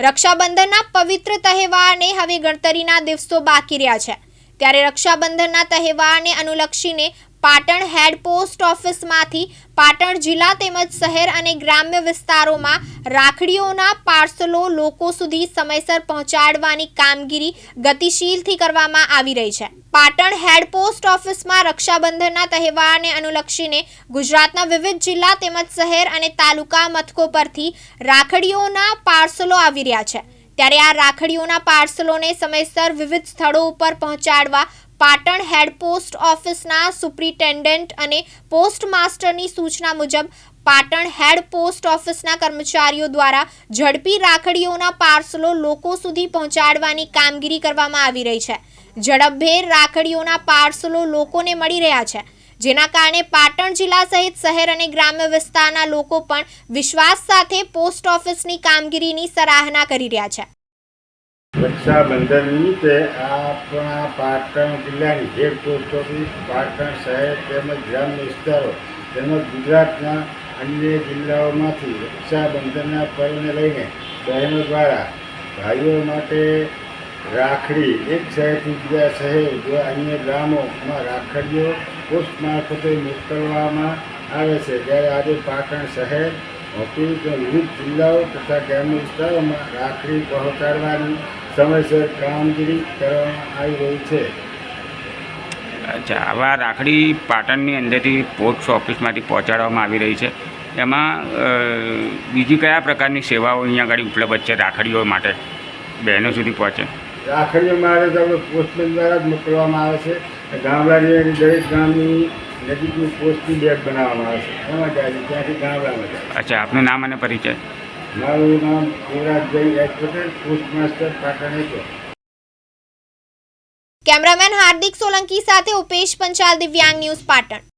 રક્ષાબંધનના પવિત્ર તહેવારને હવે ગણતરીના દિવસો બાકી રહ્યા છે. ત્યારે રક્ષાબંધનના તહેવારને અનુલક્ષીને પાટણ હેડ પોસ્ટ ઓફિસમાંથી પાટણ જિલ્લા તેમજ શહેર અને ગ્રામ્ય વિસ્તારોમાં રાખડીઓના પાર્સલો લોકો સુધી સમયસર પહોંચાડવાની કામગીરી ગતિશીલથી કરવામાં આવી રહી છે. પાટણ હેડ પોસ્ટ ઓફિસમાં રક્ષાબંધનના તહેવારને અનુલક્ષીને ગુજરાતના વિવિધ જિલ્લા તેમજ શહેર અને તાલુકા મથકો પરથી રાખડીઓના પાર્સલો આવી રહ્યા છે. ત્યારે આ રાખડીઓના પાર્સલોને સમયસર વિવિધ સ્થળો ઉપર પહોંચાડવા પાટણ હેડ પોસ્ટ ઓફિસના સુપ્રિન્ટેન્ડન્ટ અને પોસ્ટ માસ્ટરની સૂચના મુજબ, પાટણ હેડ પોસ્ટ ઓફિસના કર્મચારીઓ દ્વારા ઝડપી રાખડીઓના પાર્સલો લોકો સુધી પહોંચાડવાની કામગીરી કરવામાં આવી રહી છે. ઝડપભેર રાખડીઓના પાર્સલો લોકોને મળી રહ્યા છે. જેના કારણે પાટણ જિલ્લા સહિત શહેર અને ગ્રામ્ય વિસ્તારના લોકો પણ વિશ્વાસ સાથે પોસ્ટ ઓફિસની કામગીરીની સરાહના કરી રહ્યા છે. રક્ષાબંધન નિમિત્તે આપણા પાટણ જિલ્લાની હેડ પોસ્ટ ઓફિસ પાટણ શહેર તેમજ ગ્રામ્ય વિસ્તારો તેમજ ગુજરાતના અન્ય જિલ્લાઓમાંથી રક્ષાબંધનના પર્વને લઈને બહેનો દ્વારા ભાઈઓ માટે રાખડી એક શહેરથી બીજા શહેર જેવા અન્ય ગામોમાં રાખડીઓ પોસ્ટ મારફતે મોકલવામાં આવે છે. ત્યારે આજે પાટણ શહેર ઓફિસ વિવિધ જિલ્લાઓ તથા ગ્રામ્ય વિસ્તારોમાં રાખડી પહોંચાડવાની સમયસર કામગીરી કરવામાં આવી રહી છે. અચ્છા આવા રાખડી પાટણની અંદરથી પોસ્ટ ઓફિસમાંથી પહોંચાડવામાં આવી રહી છે. એમાં બીજી કયા પ્રકારની સેવાઓ અહીંયા આગળ ઉપલબ્ધ છે રાખડીઓ માટે? બહેનો સુધી પહોંચે. રાખડીઓ માટે તો પોસ્ટમેન દ્વારા જ મોકલવામાં આવે છે. ગામડાની દરેક ગામની નજીકની પોસ્ટની બેગ બનાવવામાં આવે છે. એમાં જાય ત્યાંથી ગામડામાં જાય અચ્છા આપનું નામ અને પરિચય? મારું નામ Yuvrajbhai Patel post master Patan cameraman Hardik Solanki સાથે ઉપેશ પંચાલ, દિવ્યાંગ ન્યૂઝ પાટણ.